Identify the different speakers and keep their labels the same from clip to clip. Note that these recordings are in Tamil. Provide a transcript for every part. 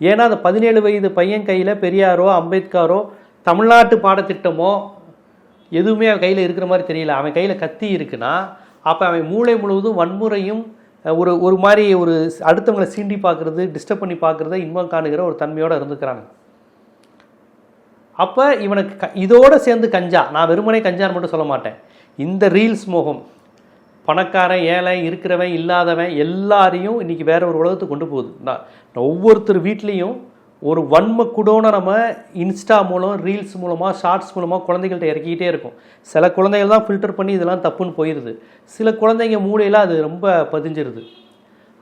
Speaker 1: ஏன்னா அந்த பதினேழு வயது பையன் கையில் பெரியாரோ அம்பேத்கரோ தமிழ்நாட்டு பாடத்திட்டமோ எதுவுமே அவன் கையில் இருக்கிற மாதிரி தெரியல. அவன் கையில் கத்தி இருக்குன்னா அப்போ அவன் மூளை முழுவதும் வன்முறையும் ஒரு ஒரு மாதிரி ஒரு அடுத்தவங்களை சீண்டி பார்க்குறது டிஸ்டர்ப் பண்ணி பார்க்குறத இன்பம் காணுகிற ஒரு தன்மையோடு இருந்துக்கிறாங்க. அப்போ இவனுக்கு க இதோடு சேர்ந்து கஞ்சா நான் வெறுமனே கஞ்சான்னு மட்டும் சொல்ல மாட்டேன். இந்த ரீல்ஸ் மோகம் பணக்காரன் ஏழை இருக்கிறவன் இல்லாதவன் எல்லாரையும் இன்றைக்கி வேற ஒரு உலகத்துக்கு கொண்டு போகுது. நான் ஒவ்வொருத்தர் வீட்லேயும் ஒரு வன்ம குடோனை நம்ம இன்ஸ்டா மூலம் ரீல்ஸ் மூலமாக ஷார்ட்ஸ் மூலமாக குழந்தைகள்கிட்ட இறக்கிக்கிட்டே இருக்கும். சில குழந்தைகள் தான் ஃபில்டர் பண்ணி இதெல்லாம் தப்புன்னு போயிடுது சில குழந்தைங்க மூளையில் அது ரொம்ப பதிஞ்சிருது.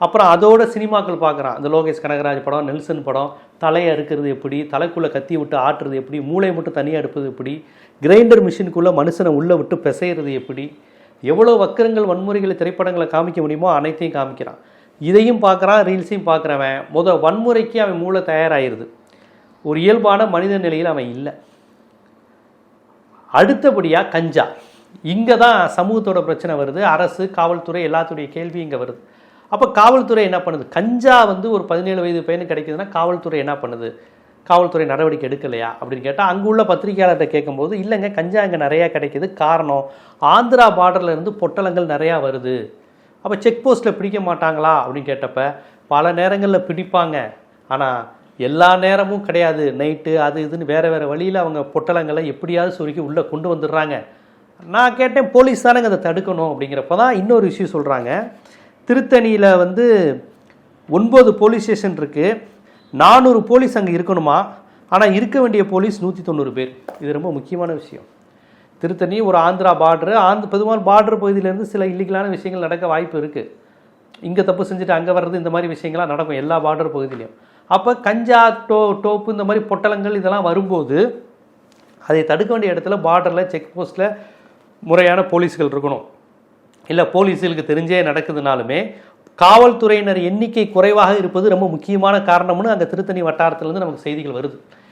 Speaker 1: அப்புறம் அதோட சினிமாக்கள் பார்க்குறான். அந்த லோகேஷ் கனகராஜ் படம் நெல்சன் படம் தலையை அறுக்கிறது எப்படி தலைக்குள்ளே கத்தி விட்டு ஆட்டுறது எப்படி மூளை மட்டும் தனியாக எடுப்பது எப்படி கிரைண்டர் மிஷினுக்குள்ளே மனுஷனை உள்ளே விட்டு பிசைகிறது எப்படி எவ்வளோ வக்கரங்கள் வன்முறைகளை திரைப்படங்களை காமிக்க முடியுமோ அனைத்தையும் காமிக்கிறான். இதையும் பார்க்குறான் ரீல்ஸையும் பார்க்குறவன். முத வன்முறைக்கு அவன் மூளை தயாராகிருது ஒரு இயல்பான மனித நிலையில் அவன் இல்லை. அடுத்தபடியாக கஞ்சா. இங்கே தான் சமூகத்தோட பிரச்சனை வருது. அரசு காவல்துறை எல்லாத்துடைய கேள்வி இங்கே வருது. அப்போ காவல்துறை என்ன பண்ணுது? கஞ்சா வந்து ஒரு பதினேழு வயது பையனுக்கு கிடைக்குதுன்னா காவல்துறை என்ன பண்ணுது? காவல்துறை நடவடிக்கை எடுக்கலையா அப்படின்னு கேட்டால் அங்கே உள்ள பத்திரிகையாளர்கிட்ட கேட்கும்போது இல்லைங்க கஞ்சா அங்கே நிறையா கிடைக்கிது. காரணம் ஆந்திரா பார்டர்லேருந்து பொட்டலங்கள் நிறையா வருது. அப்போ செக் போஸ்ட்டில் பிடிக்க மாட்டாங்களா அப்படின்னு கேட்டப்ப பல நேரங்களில் பிடிப்பாங்க. ஆனால் எல்லா நேரமும் கிடையாது. நைட்டு அது இதுன்னு வேறு வேறு வழியில் அவங்க பொட்டலங்களை எப்படியாவது சுருக்கி உள்ளே கொண்டு வந்துடுறாங்க. நான் கேட்டேன் போலீஸ் தானேங்க அதை தடுக்கணும்? அப்படிங்கிறப்ப தான் இன்னொரு விஷயம் சொல்கிறாங்க திருத்தணியில் வந்து ஒன்பது போலீஸ் ஸ்டேஷன் இருக்குது நானூறு போலீஸ் அங்கே இருக்கணுமா? ஆனால் இருக்க வேண்டிய போலீஸ் நூற்றி தொண்ணூறு பேர். இது ரொம்ப முக்கியமான விஷயம். திருத்தணி ஒரு ஆந்திரா பார்டரு ஆந்திர பொதுவான பார்டர் பகுதியிலேருந்து சில இல்லீகலான விஷயங்கள் நடக்க வாய்ப்பு இருக்குது இங்கே தப்பு செஞ்சுட்டு அங்கே வர்றது இந்த மாதிரி விஷயங்கள்லாம் நடக்கும் எல்லா பார்டர் பகுதியிலையும். அப்போ கஞ்சா டோ டோப்பு இந்த மாதிரி பொட்டலங்கள் இதெல்லாம் வரும்போது அதை தடுக்க வேண்டிய இடத்துல பார்டரில் செக் போஸ்ட்டில் முறையான போலீஸ்கள் இருக்கணும். இல்லை போலீஸுகளுக்கு தெரிஞ்சே நடக்குதுனாலுமே காவல்துறையினர் எண்ணிக்கை குறைவாக இருப்பது ரொம்ப முக்கியமான காரணம்னு அந்த திருத்தணி வட்டாரத்திலேருந்து நமக்கு செய்திகள் வருது.